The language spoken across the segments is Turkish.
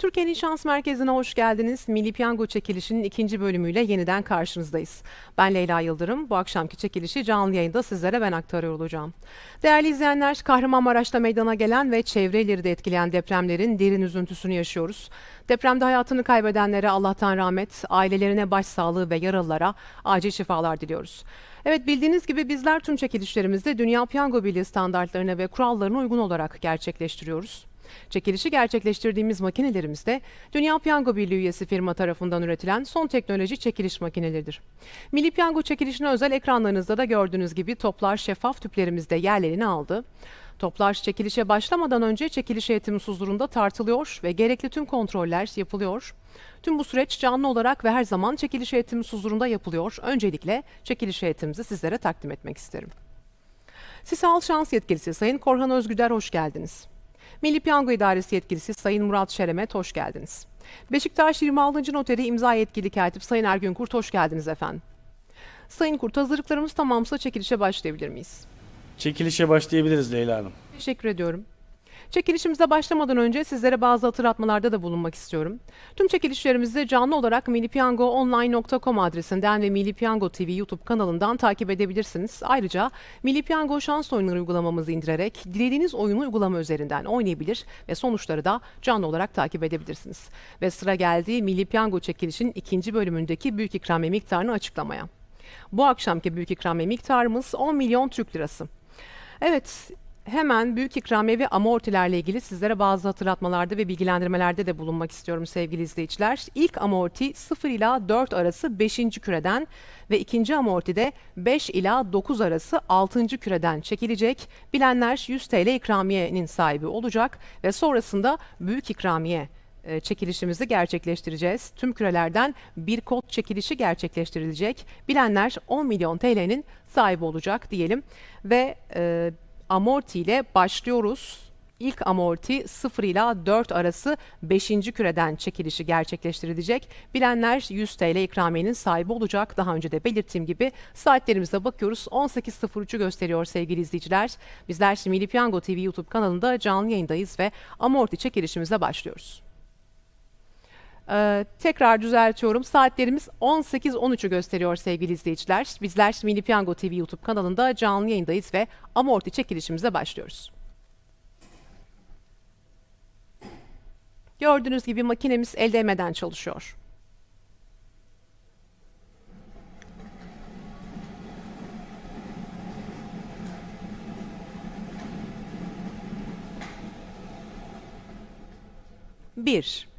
Türkiye'nin Şans Merkezi'ne hoş geldiniz. Milli Piyango çekilişinin ikinci bölümüyle yeniden karşınızdayız. Ben Leyla Yıldırım. Bu akşamki çekilişi canlı yayında sizlere ben aktarıyor olacağım. Değerli izleyenler, Kahramanmaraş'ta meydana gelen ve çevre illeri de etkileyen depremlerin derin üzüntüsünü yaşıyoruz. Depremde hayatını kaybedenlere Allah'tan rahmet, ailelerine başsağlığı ve yaralılara acil şifalar diliyoruz. Evet bildiğiniz gibi bizler tüm çekilişlerimizi Dünya Piyango Birliği standartlarına ve kurallarına uygun olarak gerçekleştiriyoruz. Çekilişi gerçekleştirdiğimiz makinelerimizde Dünya Piyango Birliği üyesi firma tarafından üretilen son teknoloji çekiliş makineleridir. Milli Piyango çekilişine özel ekranlarınızda da gördüğünüz gibi toplar şeffaf tüplerimizde yerlerini aldı. Toplar çekilişe başlamadan önce çekiliş heyetimiz huzurunda tartılıyor ve gerekli tüm kontroller yapılıyor. Tüm bu süreç canlı olarak ve her zaman çekiliş heyetimiz huzurunda yapılıyor. Öncelikle çekiliş heyetimizi sizlere takdim etmek isterim. Sisal Şans Yetkilisi Sayın Korhan Özgüder hoş geldiniz. Milli Piyango İdaresi Yetkilisi Sayın Murat Şeremet hoş geldiniz. Beşiktaş 26. Noteri İmza Yetkili Katip Sayın Ergün Kurt hoş geldiniz efendim. Sayın Kurt hazırlıklarımız tamamsa çekilişe başlayabilir miyiz? Çekilişe başlayabiliriz Leyla Hanım. Teşekkür ediyorum. Çekilişimize başlamadan önce sizlere bazı hatırlatmalarda da bulunmak istiyorum. Tüm çekilişlerimizi canlı olarak millipiyangoonline.com adresinden ve Milli Piyango TV YouTube kanalından takip edebilirsiniz. Ayrıca Milli Piyango şans oyunları uygulamamızı indirerek dilediğiniz oyunu uygulama üzerinden oynayabilir ve sonuçları da canlı olarak takip edebilirsiniz. Ve sıra geldi Milli Piyango çekilişin ikinci bölümündeki büyük ikramiye miktarını açıklamaya. Bu akşamki büyük ikramiye miktarımız 10 milyon Türk lirası. Evet, hemen büyük ikramiye ve amortilerle ilgili sizlere bazı hatırlatmalarda ve bilgilendirmelerde de bulunmak istiyorum sevgili izleyiciler. İlk amorti 0 ila 4 arası 5. küreden ve ikinci amorti de 5 ila 9 arası 6. küreden çekilecek. Bilenler 100 TL ikramiyenin sahibi olacak ve sonrasında büyük ikramiye e, çekilişimizi gerçekleştireceğiz. Tüm kürelerden bir kod çekilişi gerçekleştirilecek. Bilenler 10 milyon TL'nin sahibi olacak diyelim ve e, amorti ile başlıyoruz. İlk amorti 0 ila 4 arası 5. küreden çekilişi gerçekleştirilecek. Bilenler 100 TL ikramiyenin sahibi olacak. Daha önce de belirttiğim gibi saatlerimize bakıyoruz. 18.03'ü gösteriyor sevgili izleyiciler. Bizler şimdi Milli Piyango TV YouTube kanalında canlı yayındayız ve amorti çekilişimize başlıyoruz. Ee, tekrar düzeltiyorum. Saatlerimiz 18.13'ü gösteriyor sevgili izleyiciler. Bizler Milli Piyango TV YouTube kanalında canlı yayındayız ve amorti çekilişimize başlıyoruz. Gördüğünüz gibi makinemiz el değmeden çalışıyor. Bir.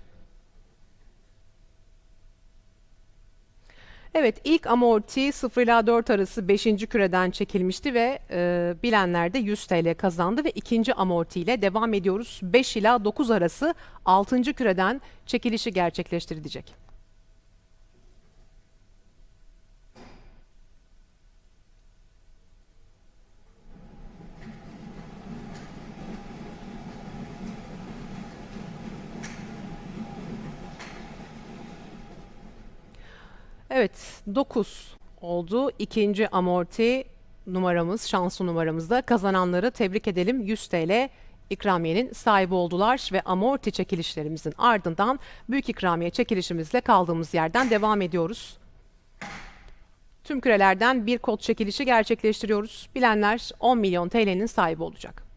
Evet ilk amorti 0 ila 4 arası 5. küreden çekilmişti ve e, bilenler de 100 TL kazandı ve ikinci amorti ile devam ediyoruz. 5 ila 9 arası 6. küreden çekilişi gerçekleştirilecek. Evet 9 oldu. İkinci amorti numaramız, şanslı numaramızda. Kazananları tebrik edelim. 100 TL ikramiyenin sahibi oldular ve amorti çekilişlerimizin ardından büyük ikramiye çekilişimizle kaldığımız yerden devam ediyoruz. Tüm kürelerden bir kod çekilişi gerçekleştiriyoruz. Bilenler 10 milyon TL'nin sahibi olacak.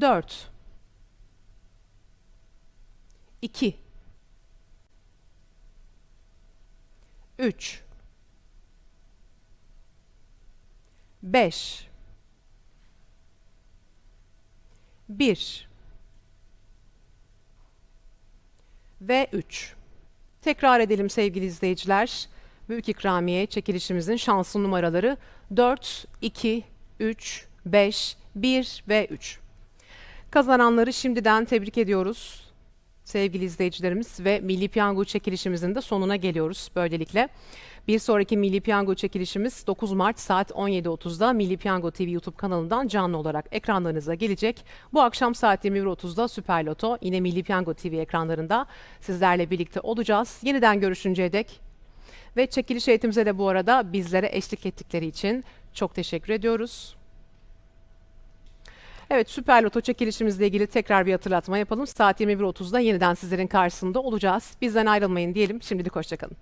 Dört. İki. Üç. Beş. Bir. Ve üç. Tekrar edelim sevgili izleyiciler. Büyük ikramiye çekilişimizin şanslı numaraları 4, 2, 3, 5, 1 ve 3. Kazananları şimdiden tebrik ediyoruz. sevgili izleyicilerimiz ve Milli Piyango çekilişimizin de sonuna geliyoruz böylelikle. Bir sonraki Milli Piyango çekilişimiz 9 Mart saat 17.30'da Milli Piyango TV YouTube kanalından canlı olarak ekranlarınıza gelecek. Bu akşam saat 21.30'da Süper Loto yine Milli Piyango TV ekranlarında sizlerle birlikte olacağız. Yeniden görüşünceye dek ve çekiliş heyetimize de bu arada bizlere eşlik ettikleri için çok teşekkür ediyoruz. Evet Süper Loto çekilişimizle ilgili tekrar bir hatırlatma yapalım. Saat 21.30'da yeniden sizlerin karşısında olacağız. Bizden ayrılmayın diyelim. Şimdilik hoşçakalın.